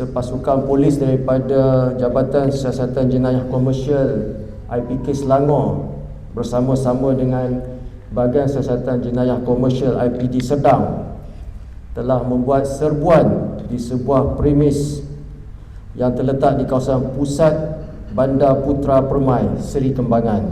sepasukan polis daripada Jabatan Siasatan Jenayah Komersial IPK Selangor bersama-sama dengan Bahagian Siasatan Jenayah Komersial IPD Sedang telah membuat serbuan di sebuah premis yang terletak di kawasan pusat Bandar Putra Permai, Seri Kembangan.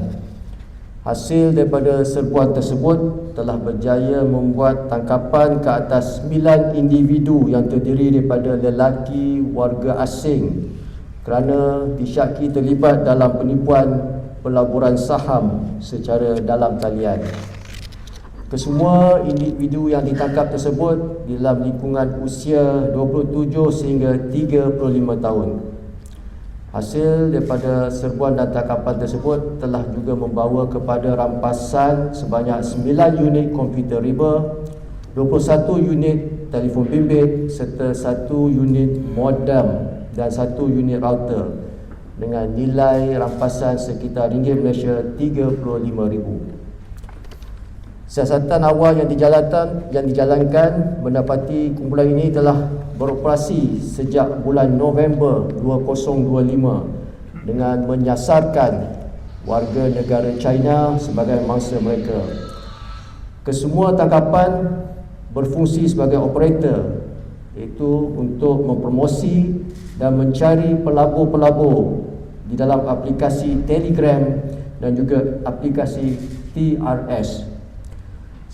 Hasil daripada serbuan tersebut telah berjaya membuat tangkapan ke atas 9 individu yang terdiri daripada lelaki warga asing kerana disyaki terlibat dalam penipuan pelaburan saham secara dalam talian. Kesemua individu yang ditangkap tersebut dalam lingkungan usia 27 sehingga 35 tahun. Hasil daripada serbuan dan tangkapan tersebut telah juga membawa kepada rampasan sebanyak 9 unit komputer riba, 21 unit telefon bimbit serta 1 unit modem dan 1 unit router dengan nilai rampasan sekitar ringgit Malaysia 35,000. Siasatan awal yang dijalankan yang dijalankan mendapati kumpulan ini telah beroperasi sejak bulan November 2025 dengan menyasarkan warga negara China sebagai mangsa mereka. Kesemua tangkapan berfungsi sebagai operator iaitu untuk mempromosi dan mencari pelabur-pelabur di dalam aplikasi Telegram dan juga aplikasi TRS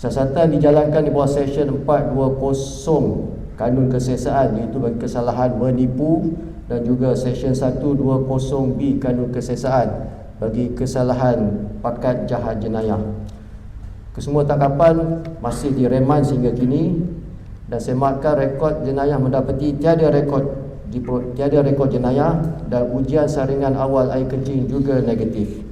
Siasatan dijalankan di bawah Seksyen 420 Kanun Kesesaan iaitu bagi kesalahan menipu dan juga Seksyen 120B Kanun Kesesaan bagi kesalahan pakat jahat jenayah. Kesemua tangkapan masih direman sehingga kini dan sematkan rekod jenayah mendapati tiada rekod tiada rekod jenayah dan ujian saringan awal air kencing juga negatif.